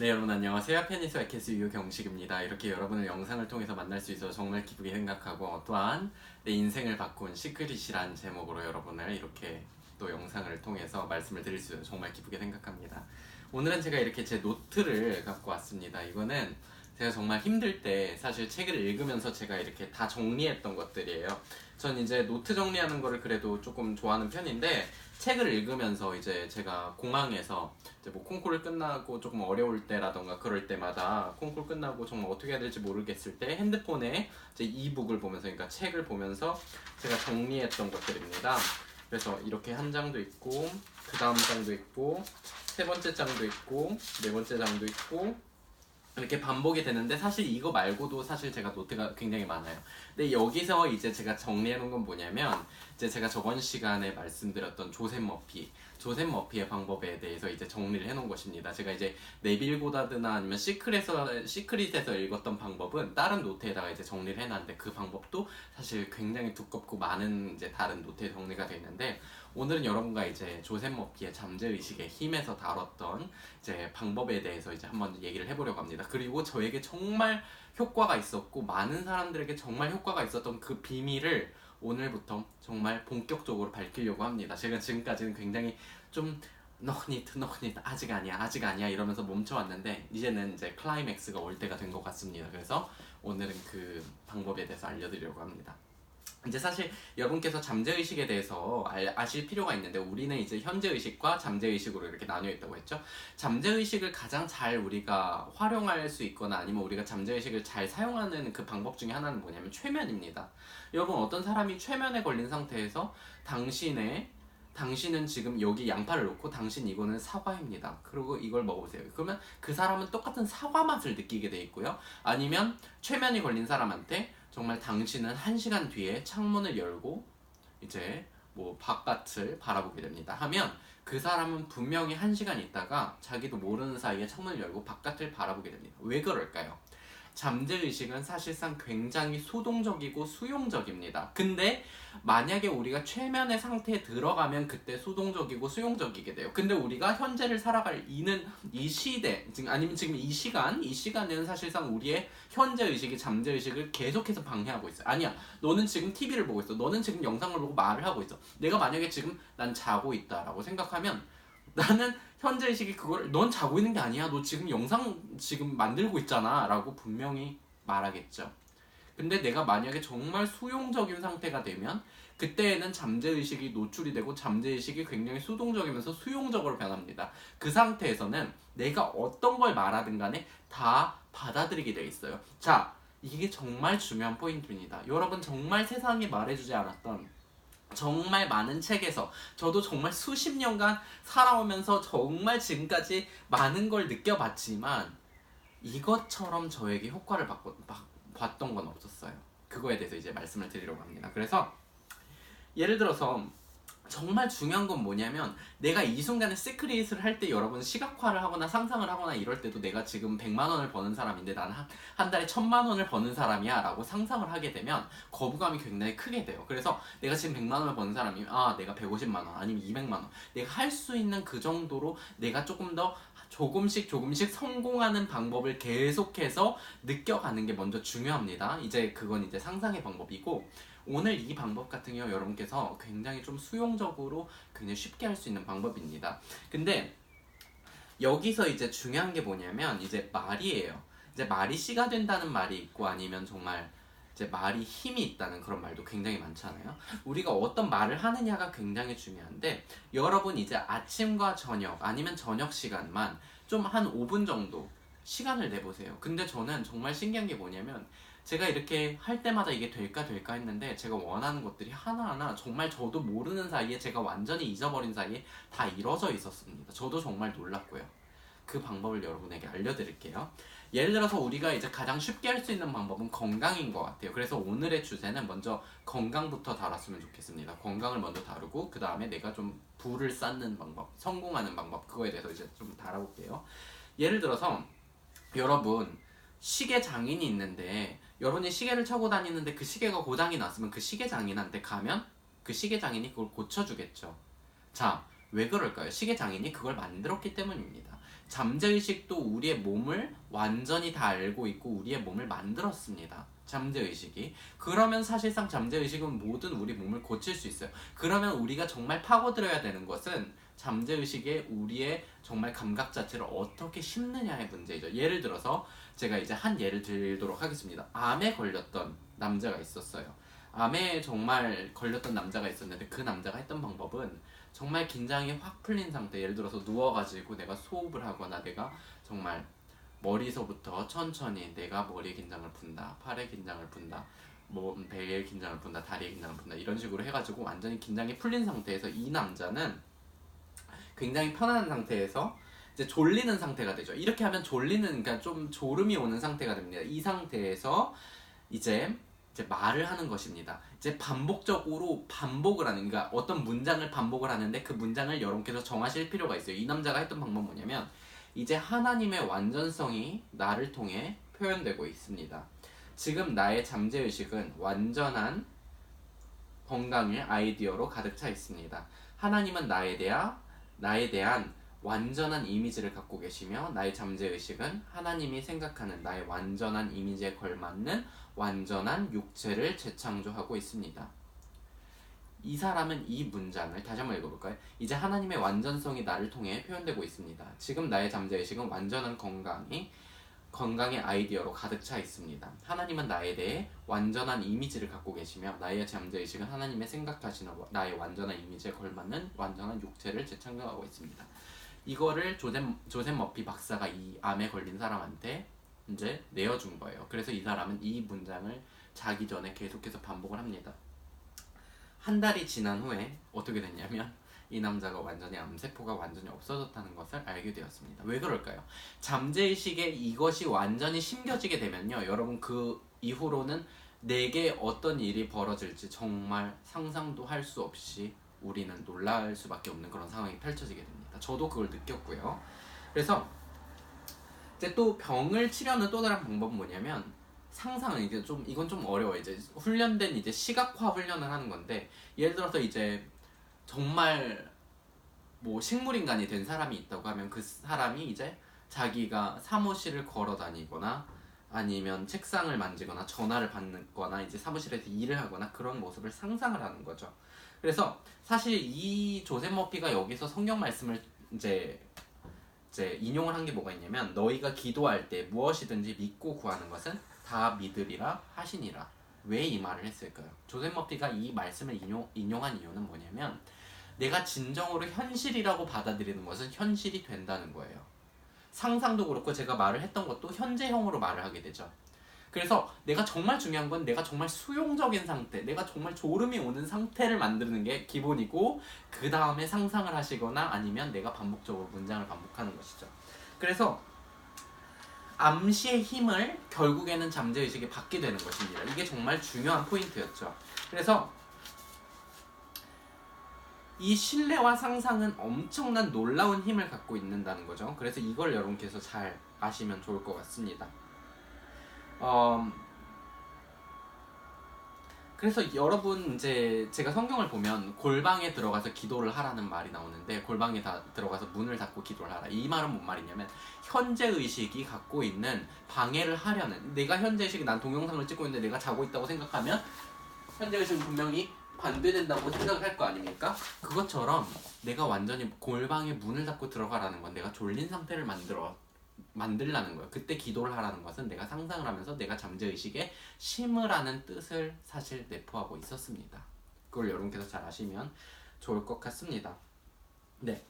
네 여러분 안녕하세요. 페니스 와케스 유경식입니다. 이렇게 여러분을 영상을 통해서 만날 수 있어서 정말 기쁘게 생각하고 또한 내 인생을 바꾼 시크릿이란 제목으로 여러분을 이렇게 또 영상을 통해서 말씀을 드릴 수 있어서 정말 기쁘게 생각합니다. 오늘은 제가 이렇게 제 노트를 갖고 왔습니다. 이거는 제가 정말 힘들 때 사실 책을 읽으면서 제가 이렇게 다 정리했던 것들이에요 전 이제 노트 정리하는 거를 그래도 조금 좋아하는 편인데 책을 읽으면서 이제 제가 공항에서 이제 뭐 콩쿠르 끝나고 조금 어려울 때라던가 그럴 때마다 콩쿠르 끝나고 정말 어떻게 해야 될지 모르겠을 때 핸드폰에 이제 이북을 보면서 그러니까 책을 보면서 제가 정리했던 것들입니다. 그래서 이렇게 한 장도 있고 그 다음 장도 있고 세 번째 장도 있고 네 번째 장도 있고 이렇게 반복이 되는데 사실 이거 말고도 사실 제가 노트가 굉장히 많아요. 근데 여기서 이제 제가 정리해 놓은 건 뭐냐면 이제 제가 저번 시간에 말씀드렸던 조셉 머피, 조셉 머피의 방법에 대해서 이제 정리를 해 놓은 것입니다. 제가 이제 네빌 고다드나 아니면 시크릿에서 시크릿에서 읽었던 방법은 다른 노트에다가 이제 정리를 해 놨는데 그 방법도 사실 굉장히 두껍고 많은 이제 다른 노트에 정리가 되어 있는데 오늘은 여러분과 이제 조셉 머피의 잠재의식의 힘에서 다뤘던 이제 방법에 대해서 이제 한번 얘기를 해보려고 합니다. 그리고 저에게 정말 효과가 있었고 많은 사람들에게 정말 효과가 있었던 그 비밀을 오늘부터 정말 본격적으로 밝히려고 합니다. 제가 지금까지는 굉장히 좀 너니트 너니트 아직 아니야 아직 아니야 이러면서 멈춰왔는데 이제는 이제 클라이맥스가 올 때가 된 것 같습니다. 그래서 오늘은 그 방법에 대해서 알려드리려고 합니다. 이제 사실 여러분께서 잠재의식에 대해서 알, 아실 필요가 있는데 우리는 이제 현재의식과 잠재의식으로 이렇게 나뉘어 있다고 했죠. 잠재의식을 가장 잘 우리가 활용할 수 있거나 아니면 우리가 잠재의식을 잘 사용하는 그 방법 중에 하나는 뭐냐면 최면입니다. 여러분 어떤 사람이 최면에 걸린 상태에서 당신의 당신은 지금 여기 양파를 놓고 당신 이거는 사과입니다. 그리고 이걸 먹어보세요. 그러면 그 사람은 똑같은 사과 맛을 느끼게 돼 있고요. 아니면 최면이 걸린 사람한테 정말 당신은 한 시간 뒤에 창문을 열고 이제 뭐 바깥을 바라보게 됩니다. 하면 그 사람은 분명히 한 시간 있다가 자기도 모르는 사이에 창문을 열고 바깥을 바라보게 됩니다. 왜 그럴까요? 잠재의식은 사실상 굉장히 수동적이고 수용적입니다. 근데 만약에 우리가 최면의 상태에 들어가면 그때 수동적이고 수용적이게 돼요. 근데 우리가 현재를 살아갈 이는 이 시대, 지금 아니면 지금 이 시간, 이 시간에는 사실상 우리의 현재 의식이 잠재 의식을 계속해서 방해하고 있어요. 아니야, 너는 지금 TV를 보고 있어. 너는 지금 영상을 보고 말을 하고 있어. 내가 만약에 지금 난 자고 있다라고 생각하면 나는 현재 의식이 그걸 넌 자고 있는 게 아니야. 너 지금 영상 지금 만들고 있잖아 라고 분명히 말하겠죠. 근데 내가 만약에 정말 수용적인 상태가 되면 그때에는 잠재의식이 노출이 되고 잠재의식이 굉장히 수동적이면서 수용적으로 변합니다. 그 상태에서는 내가 어떤 걸 말하든 간에 다 받아들이게 돼 있어요. 자, 이게 정말 중요한 포인트입니다. 여러분 정말 세상에 말해주지 않았던 정말 많은 책에서 저도 정말 수십 년간 살아오면서 정말 지금까지 많은 걸 느껴봤지만 이것처럼 저에게 효과를 받고, 봤던 건 없었어요. 그거에 대해서 이제 말씀을 드리려고 합니다. 그래서 예를 들어서 정말 중요한 건 뭐냐면 내가 이 순간에 시크릿을 할 때 여러분 시각화를 하거나 상상을 하거나 이럴 때도 내가 지금 100만 원을 버는 사람인데 나는 한, 한 달에 1000만 원을 버는 사람이야 라고 상상을 하게 되면 거부감이 굉장히 크게 돼요. 그래서 내가 지금 100만 원을 버는 사람이면 아 내가 150만 원 아니면 200만 원 내가 할 수 있는 그 정도로 내가 조금 더 조금씩 조금씩 성공하는 방법을 계속해서 느껴가는 게 먼저 중요합니다. 이제 그건 이제 상상의 방법이고 오늘 이 방법 같은 경우 여러분께서 굉장히 좀 수용적으로 굉장히 쉽게 할 수 있는 방법입니다. 근데 여기서 이제 중요한 게 뭐냐면 이제 말이에요. 이제 말이 씨가 된다는 말이 있고 아니면 정말 이제 말이 힘이 있다는 그런 말도 굉장히 많잖아요. 우리가 어떤 말을 하느냐가 굉장히 중요한데 여러분 이제 아침과 저녁 아니면 저녁 시간만 좀 한 5분 정도 시간을 내보세요. 근데 저는 정말 신기한 게 뭐냐면 제가 이렇게 할 때마다 이게 될까 될까 했는데 제가 원하는 것들이 하나하나 정말 저도 모르는 사이에 제가 완전히 잊어버린 사이에 다 이뤄져 있었습니다. 저도 정말 놀랐고요. 그 방법을 여러분에게 알려드릴게요. 예를 들어서 우리가 이제 가장 쉽게 할 수 있는 방법은 건강인 것 같아요. 그래서 오늘의 주제는 먼저 건강부터 다뤘으면 좋겠습니다. 건강을 먼저 다루고 그 다음에 내가 좀 부를 쌓는 방법, 성공하는 방법 그거에 대해서 이제 좀 다뤄볼게요. 예를 들어서 여러분 시계 장인이 있는데 여러분이 시계를 차고 다니는데 그 시계가 고장이 났으면 그 시계 장인한테 가면 그 시계 장인이 그걸 고쳐주겠죠. 자, 왜 그럴까요? 시계 장인이 그걸 만들었기 때문입니다. 잠재의식도 우리의 몸을 완전히 다 알고 있고 우리의 몸을 만들었습니다. 잠재의식이. 그러면 사실상 잠재의식은 모든 우리 몸을 고칠 수 있어요. 그러면 우리가 정말 파고들어야 되는 것은 잠재의식에 우리의 정말 감각 자체를 어떻게 심느냐의 문제이죠. 예를 들어서 제가 이제 한 예를 들도록 하겠습니다. 암에 걸렸던 남자가 있었어요. 암에 정말 걸렸던 남자가 있었는데 그 남자가 했던 방법은 정말 긴장이 확 풀린 상태 예를 들어서 누워가지고 내가 소흡을 하거나 내가 정말 머리서부터 천천히 내가 머리 긴장을 푼다 팔에 긴장을 푼다 뭐 배에 긴장을 푼다 다리에 긴장을 푼다 이런 식으로 해가지고 완전히 긴장이 풀린 상태에서 이 남자는 굉장히 편안한 상태에서 이제 졸리는 상태가 되죠 이렇게 하면 졸리는 그러니까 좀 졸음이 오는 상태가 됩니다 이 상태에서 이제 이제 말을 하는 것입니다. 이제 반복적으로 반복을 하는 그러니까 어떤 문장을 반복을 하는데 그 문장을 여러분께서 정하실 필요가 있어요. 이 남자가 했던 방법은 뭐냐면 이제 하나님의 완전성이 나를 통해 표현되고 있습니다. 지금 나의 잠재의식은 완전한 건강의 아이디어로 가득 차 있습니다. 하나님은 나에 대한 나에 대한 완전한 이미지를 갖고 계시며 나의 잠재의식은 하나님이 생각하는 나의 완전한 이미지에 걸맞는 완전한 육체를 재창조하고 있습니다. 이 사람은 이 문장을 다시 한번 읽어볼까요? 이제 하나님의 완전성이 나를 통해 표현되고 있습니다. 지금 나의 잠재의식은 완전한 건강이 건강의 아이디어로 가득 차 있습니다. 하나님은 나에 대해 완전한 이미지를 갖고 계시며 나의 잠재의식은 하나님의 생각하시는 나의 완전한 이미지에 걸맞는 완전한 육체를 재창조하고 있습니다. 이거를 조셉, 조셉 머피 박사가 이 암에 걸린 사람한테 이제 내어준 거예요. 그래서 이 사람은 이 문장을 자기 전에 계속해서 반복을 합니다. 한 달이 지난 후에 어떻게 됐냐면 이 남자가 완전히 암세포가 완전히 없어졌다는 것을 알게 되었습니다. 왜 그럴까요? 잠재의식에 이것이 완전히 심겨지게 되면요. 여러분 그 이후로는 내게 어떤 일이 벌어질지 정말 상상도 할 수 없이 우리는 놀랄 수밖에 없는 그런 상황이 펼쳐지게 됩니다. 저도 그걸 느꼈고요. 그래서 이제 또 병을 치료하는 또 다른 방법은 뭐냐면 상상은 이게 좀 이건 좀 어려워 이제 훈련된 이제 시각화 훈련을 하는 건데 예를 들어서 이제 정말 뭐 식물인간이 된 사람이 있다고 하면 그 사람이 이제 자기가 사무실을 걸어 다니거나 아니면 책상을 만지거나 전화를 받거나 이제 사무실에서 일을 하거나 그런 모습을 상상을 하는 거죠. 그래서 사실 이 조셉 머피가 여기서 성경 말씀을 이제 이제 인용을 한 게 뭐가 있냐면 너희가 기도할 때 무엇이든지 믿고 구하는 것은 다 믿으리라 하시니라. 왜 이 말을 했을까요? 조셉 머피가 이 말씀을 인용, 인용한 이유는 뭐냐면 내가 진정으로 현실이라고 받아들이는 것은 현실이 된다는 거예요. 상상도 그렇고 제가 말을 했던 것도 현재형으로 말을 하게 되죠. 그래서 내가 정말 중요한 건 내가 정말 수용적인 상태, 내가 정말 졸음이 오는 상태를 만드는 게 기본이고 그 다음에 상상을 하시거나 아니면 내가 반복적으로 문장을 반복하는 것이죠. 그래서 암시의 힘을 결국에는 잠재의식에 받게 되는 것입니다. 이게 정말 중요한 포인트였죠. 그래서 이 신뢰와 상상은 엄청난 놀라운 힘을 갖고 있는다는 거죠. 그래서 이걸 여러분께서 잘 아시면 좋을 것 같습니다. 어, 그래서 여러분 이제 제가 성경을 보면 골방에 들어가서 기도를 하라는 말이 나오는데 골방에 다 들어가서 문을 닫고 기도를 하라. 이 말은 뭔 말이냐면 현재 의식이 갖고 있는 방해를 하려는 내가 현재 의식이 난 동영상을 찍고 있는데 내가 자고 있다고 생각하면 현재 의식은 분명히 반대된다고 생각을 할 거 아닙니까? 그것처럼 내가 완전히 골방에 문을 닫고 들어가라는 건 내가 졸린 상태를 만들어 만들라는 거예요. 그때 기도를 하라는 것은 내가 상상을 하면서 내가 잠재의식에 심으라는 뜻을 사실 내포하고 있었습니다. 그걸 여러분께서 잘 아시면 좋을 것 같습니다. 네.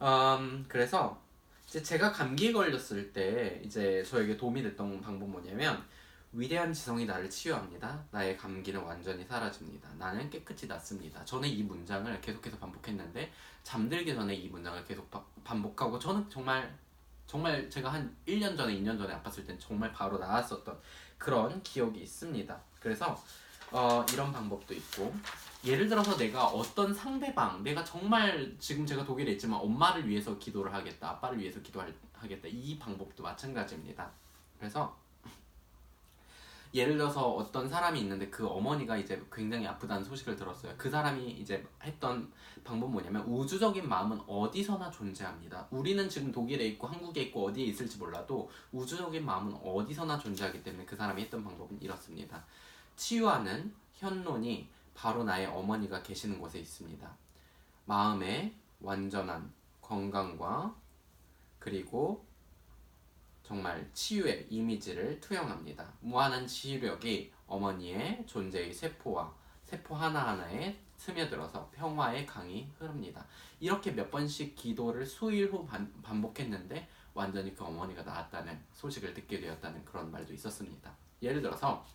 음, 그래서 이제 제가 감기에 걸렸을 때 이제 저에게 도움이 됐던 방법 뭐냐면 위대한 지성이 나를 치유합니다. 나의 감기는 완전히 사라집니다. 나는 깨끗이 낫습니다. 저는 이 문장을 계속해서 반복했는데 잠들기 전에 이 문장을 계속 바, 반복하고 저는 정말 정말 제가 한 1년 전에 2년 전에 아팠을 땐 정말 바로 나았었던 그런 기억이 있습니다. 그래서 어, 이런 방법도 있고 예를 들어서 내가 어떤 상대방 내가 정말 지금 제가 독일에 있지만 엄마를 위해서 기도를 하겠다 아빠를 위해서 기도하겠다 이 방법도 마찬가지입니다. 그래서 예를 들어서 어떤 사람이 있는데 그 어머니가 이제 굉장히 아프다는 소식을 들었어요. 그 사람이 이제 했던 방법 뭐냐면 우주적인 마음은 어디서나 존재합니다. 우리는 지금 독일에 있고 한국에 있고 어디에 있을지 몰라도 우주적인 마음은 어디서나 존재하기 때문에 그 사람이 했던 방법은 이렇습니다. 치유하는 현론이 바로 나의 어머니가 계시는 곳에 있습니다. 마음의 완전한 건강과 그리고 정말 치유의 이미지를 투영합니다. 무한한 치유력이 어머니의 존재의 세포와 세포 하나하나에 스며들어서 평화의 강이 흐릅니다. 이렇게 몇 번씩 기도를 수일 후 반, 반복했는데 완전히 그 어머니가 나았다는 소식을 듣게 되었다는 그런 말도 있었습니다. 예를 들어서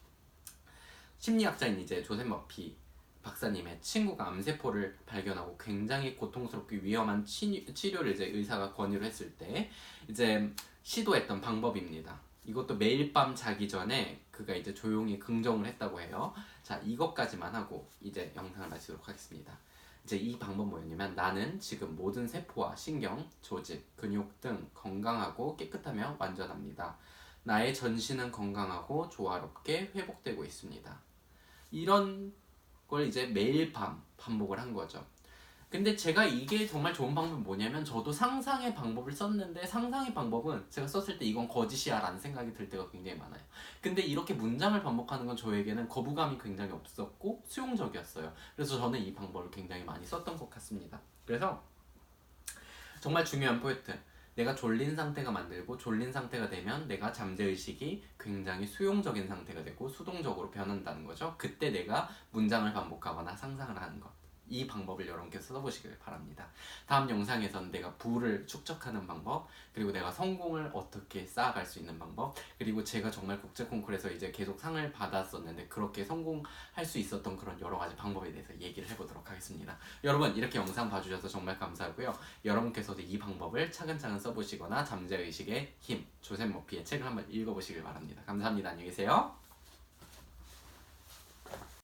심리학자인 이제 조셉 머피 박사님의 친구가 암세포를 발견하고 굉장히 고통스럽게 위험한 치, 치료를 이제 의사가 권유를 했을 때 이제 시도했던 방법입니다. 이것도 매일 밤 자기 전에 그가 이제 조용히 긍정을 했다고 해요. 자, 이것까지만 하고 이제 영상을 마치도록 하겠습니다. 이제 이 방법 뭐였냐면 나는 지금 모든 세포와 신경, 조직, 근육 등 건강하고 깨끗하며 완전합니다. 나의 전신은 건강하고 조화롭게 회복되고 있습니다. 이런 걸 이제 매일 밤 반복을 한 거죠. 근데 제가 이게 정말 좋은 방법이 뭐냐면 저도 상상의 방법을 썼는데 상상의 방법은 제가 썼을 때 이건 거짓이야 라는 생각이 들 때가 굉장히 많아요. 근데 이렇게 문장을 반복하는 건 저에게는 거부감이 굉장히 없었고 수용적이었어요. 그래서 저는 이 방법을 굉장히 많이 썼던 것 같습니다. 그래서 정말 중요한 포인트. 내가 졸린 상태가 만들고 졸린 상태가 되면 내가 잠재 의식이 굉장히 수용적인 상태가 되고 수동적으로 변한다는 거죠. 그때 내가 문장을 반복하거나 상상을 하는 것. 이 방법을 여러분께서 써보시길 바랍니다. 다음 영상에서는 내가 부를 축적하는 방법, 그리고 내가 성공을 어떻게 쌓아갈 수 있는 방법, 그리고 제가 정말 국제 콩쿠르에서 이제 계속 상을 받았었는데 그렇게 성공할 수 있었던 그런 여러 가지 방법에 대해서 얘기를 해보도록 하겠습니다. 여러분 이렇게 영상 봐주셔서 정말 감사하고요. 여러분께서도 이 방법을 차근차근 써보시거나 잠재의식의 힘, 조셉 머피의 책을 한번 읽어보시길 바랍니다. 감사합니다. 안녕히 계세요.